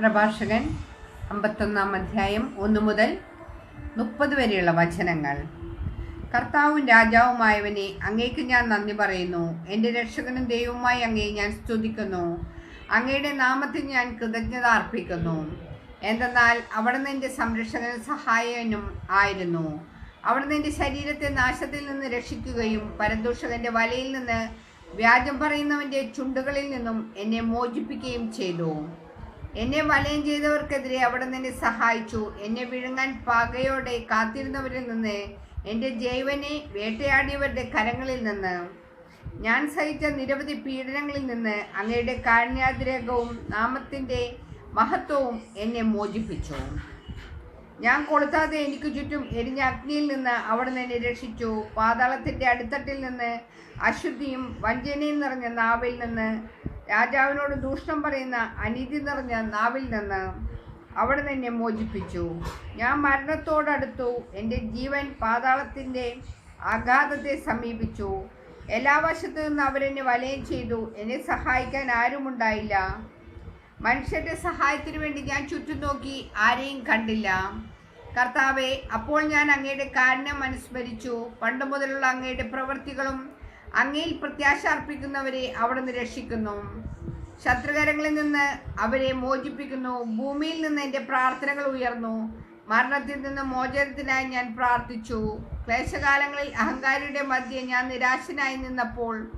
പ്രഭാഷകൻ അമ്പത്തൊന്നാം അധ്യായം ഒന്ന് മുതൽ മുപ്പത് വരെയുള്ള വചനങ്ങൾ. കർത്താവും രാജാവുമായവനെ അങ്ങേക്ക് ഞാൻ നന്ദി പറയുന്നു. എന്റെ രക്ഷകനും ദൈവവുമായി അങ്ങേ ഞാൻ സ്തുതിക്കുന്നു. അങ്ങയുടെ നാമത്തിൽ ഞാൻ കൃതജ്ഞത അർപ്പിക്കുന്നു. എന്തെന്നാൽ അവിടുന്ന് എന്റെ സംരക്ഷകനും സഹായകനും ആയിരുന്നു. അവിടുന്ന് എന്റെ ശരീരത്തെ നാശത്തിൽ നിന്ന് രക്ഷിക്കുകയും പരദൂഷകന്റെ വലയിൽ നിന്ന് വ്യാജം പറയുന്നവന്റെ ചുണ്ടുകളിൽ നിന്നും എന്നെ മോചിപ്പിക്കുകയും ചെയ്തു. എന്നെ വലയം ചെയ്തവർക്കെതിരെ അവിടെ നിന്നെ സഹായിച്ചു. എന്നെ വിഴുങ്ങാൻ പകയോടെ കാത്തിരുന്നവരിൽ നിന്ന് എന്റെ ജൈവനെ വേട്ടയാടിയവരുടെ കരങ്ങളിൽ നിന്ന്. ഞാൻ സഹിച്ച നിരവധി പീഡനങ്ങളിൽ നിന്ന് അങ്ങയുടെ കാരുണ്യാതിരകവും നാമത്തിന്റെ മഹത്വവും എന്നെ മോചിപ്പിച്ചു. ഞാൻ കൊളുത്താതെ എനിക്ക് ചുറ്റും എരിഞ്ഞ അഗ്നിയിൽ നിന്ന് അവിടെ എന്നെ രക്ഷിച്ചു. പാതാളത്തിന്റെ അടിത്തട്ടിൽ നിന്ന് അശുദ്ധിയും വഞ്ചനയും നിറഞ്ഞ നാവിൽ നിന്ന് രാജാവിനോട് ദൂഷണം പറയുന്ന അനീതി നിറഞ്ഞ നാവിൽ നിന്ന് അവിടെ എന്നെ മോചിപ്പിച്ചു. ഞാൻ മരണത്തോടടുത്തു എന്റെ ജീവൻ പാതാളത്തിന്റെ ആഘാതത്തെ സമീപിച്ചു. എല്ലാ വശത്തു നിന്ന് അവരെന്നെ വലയം ചെയ്തു. എന്നെ സഹായിക്കാൻ ആരുമുണ്ടായില്ല മനുഷ്യരുടെ സഹായത്തിന് വേണ്ടി ഞാൻ ചുറ്റും നോക്കി ആരെയും കണ്ടില്ല. കർത്താവെ അപ്പോൾ ഞാൻ അങ്ങയുടെ കാരണം അനുസ്മരിച്ചു. പണ്ട് മുതലുള്ള അങ്ങയുടെ പ്രവൃത്തികളും അങ്ങയിൽ പ്രത്യാശ അർപ്പിക്കുന്നവരെ അവിടുന്ന് രക്ഷിക്കുന്നു. ശത്രുകരങ്ങളിൽ നിന്ന് അവരെ മോചിപ്പിക്കുന്നു. ഭൂമിയിൽ നിന്ന് എന്റെ പ്രാർത്ഥനകൾ ഉയർന്നു. മരണത്തിൽ നിന്ന് മോചനത്തിനായി ഞാൻ പ്രാർത്ഥിച്ചു. ക്ലേശകാലങ്ങളിൽ അഹങ്കാരിയുടെ മധ്യെ ഞാൻ നിരാശനായി നിന്നപ്പോൾ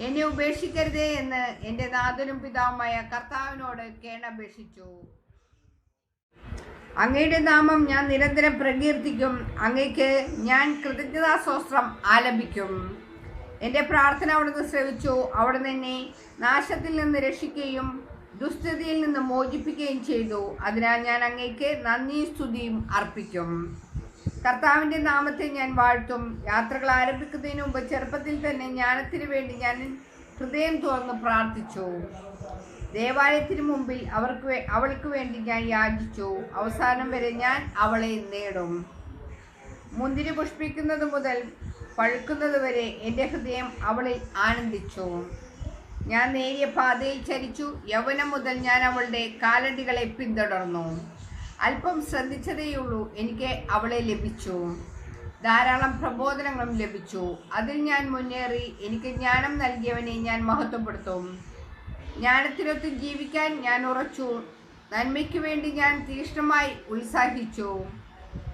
എന്നെ ഉപേക്ഷിക്കരുതേ എന്ന് എന്റെ നാഥനും പിതാവുമായ കർത്താവിനോട് കേണപേക്ഷിച്ചു. അങ്ങയുടെ നാമം ഞാൻ നിരന്തരം പ്രകീർത്തിക്കും. അങ്ങയ്ക്ക് ഞാൻ കൃതജ്ഞതാസ്വസ്ത്രം ആലപിക്കും. എന്റെ പ്രാർത്ഥന അവിടുന്ന് ശ്രവിച്ചു. അവിടുന്ന് എന്നെ നാശത്തിൽ നിന്ന് രക്ഷിക്കുകയും ദുസ്ഥിതിയിൽ നിന്ന് മോചിപ്പിക്കുകയും ചെയ്തു. അതിനാൽ ഞാൻ അങ്ങേക്ക് നന്ദി സ്തുതിയും അർപ്പിക്കും. കർത്താവിന്റെ നാമത്തെ ഞാൻ വാഴ്ത്തും. യാത്രകൾ ആരംഭിക്കുന്നതിന് മുമ്പ് ചെറുപ്പത്തിൽ തന്നെ ജ്ഞാനത്തിന് വേണ്ടി ഞാൻ ഹൃദയം തുറന്ന് പ്രാർത്ഥിച്ചു. ദേവാലയത്തിന് മുമ്പിൽ അവർക്ക് അവൾക്ക് വേണ്ടി ഞാൻ യാചിച്ചു. അവസാനം വരെ ഞാൻ അവളെ നേടും. മുന്തിരി പുഷ്പിക്കുന്നത് മുതൽ പഴുക്കുന്നത് വരെ എന്റെ ഹൃദയം അവളിൽ ആനന്ദിച്ചു. ഞാൻ നേരിയ പാതയിൽ ചരിച്ചു. യൗവനം മുതൽ ഞാൻ അവളുടെ കാലടികളെ പിന്തുടർന്നു. അല്പം ശ്രദ്ധിച്ചതേയുള്ളൂ എനിക്ക് അവളെ ലഭിച്ചു. ധാരാളം പ്രബോധനങ്ങളും ലഭിച്ചു. അതിൽ ഞാൻ മുന്നേറി എനിക്ക് ജ്ഞാനം നൽകിയവനെ ഞാൻ മഹത്വപ്പെടുത്തും. ജ്ഞാനത്തിനൊത്ത് ജീവിക്കാൻ ഞാൻ ഉറച്ചു. നന്മയ്ക്ക് വേണ്ടി ഞാൻ തീക്ഷ്ണമായി ഉത്സാഹിച്ചു.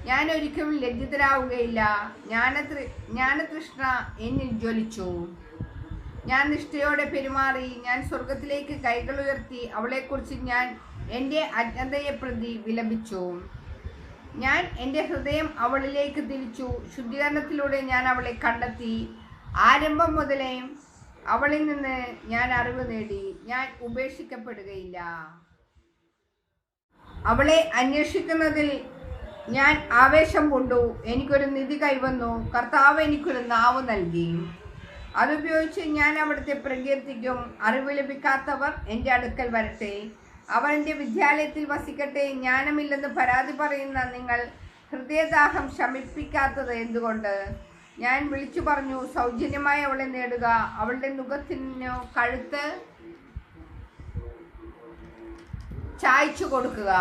ഞാൻ ഒരിക്കലും ലജ്ജിതരാവുകയില്ല. ജ്ഞാനതൃ ജ്ഞാനതൃഷ്ണ എന്നിൽ ജ്വലിച്ചു. ഞാൻ നിഷ്ഠയോടെ പെരുമാറി ഞാൻ സ്വർഗത്തിലേക്ക് കൈകൾ ഉയർത്തി അവളെക്കുറിച്ച് ഞാൻ എന്റെ അജ്ഞതയെ പ്രതി വിലപിച്ചു. ഞാൻ എന്റെ ഹൃദയം അവളിലേക്ക് തിരിച്ചു. ശുദ്ധീകരണത്തിലൂടെ ഞാൻ അവളെ കണ്ടെത്തി. ആരംഭം മുതലേ അവളിൽ നിന്ന് ഞാൻ അറിവ് നേടി. ഞാൻ ഉപേക്ഷിക്കപ്പെടുകയില്ല. അവളെ അന്വേഷിക്കുന്നതിൽ ഞാൻ ആവേശം കൊണ്ടു എനിക്കൊരു നിധി കൈവന്നു. കർത്താവ് എനിക്കൊരു നാവ് നൽകി. അതുപയോഗിച്ച് ഞാൻ അവിടുത്തെ പ്രകീർത്തിക്കും അറിവ് ലഭിക്കാത്തവർ എന്റെ അടുക്കൽ വരട്ടെ. അവർ എന്റെ വിദ്യാലയത്തിൽ വസിക്കട്ടെ. ജ്ഞാനമില്ലെന്ന് പരാതി പറയുന്ന നിങ്ങൾ ഹൃദയദാഹം ശമിപ്പിക്കാത്തത് എന്തുകൊണ്ട്? ഞാൻ വിളിച്ചു പറഞ്ഞു സൗജന്യമായി അവളെ നേടുക. അവളുടെ മുഖത്തിനു കഴുത്ത് ചായച്ചു കൊടുക്കുക.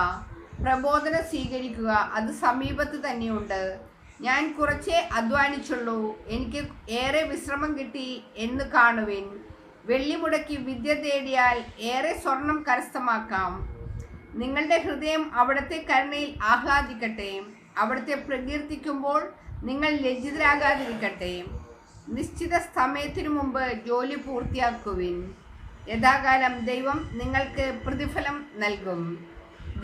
പ്രബോധനം സ്വീകരിക്കുക. അത് സമീപത്ത് തന്നെയുണ്ട്. ഞാൻ കുറച്ചേ അധ്വാനിച്ചുള്ളൂ. എനിക്ക് ഏറെ വിശ്രമം കിട്ടി എന്ന് കാണുവിൻ. വെള്ളി മുടക്കി വിദ്യ തേടിയാൽ ഏറെ സ്വർണം കരസ്ഥമാക്കാം. നിങ്ങളുടെ ഹൃദയം അവിടുത്തെ കരുണയിൽ ആഹ്ലാദിക്കട്ടെ. അവിടുത്തെ പ്രകീർത്തിക്കുമ്പോൾ നിങ്ങൾ ലജ്ജിതരാകാതിരിക്കട്ടെ. നിശ്ചിത സമയത്തിനു മുമ്പ് ജോലി പൂർത്തിയാക്കുവിൻ. യഥാകാലം ദൈവം നിങ്ങൾക്ക് പ്രതിഫലം നൽകും.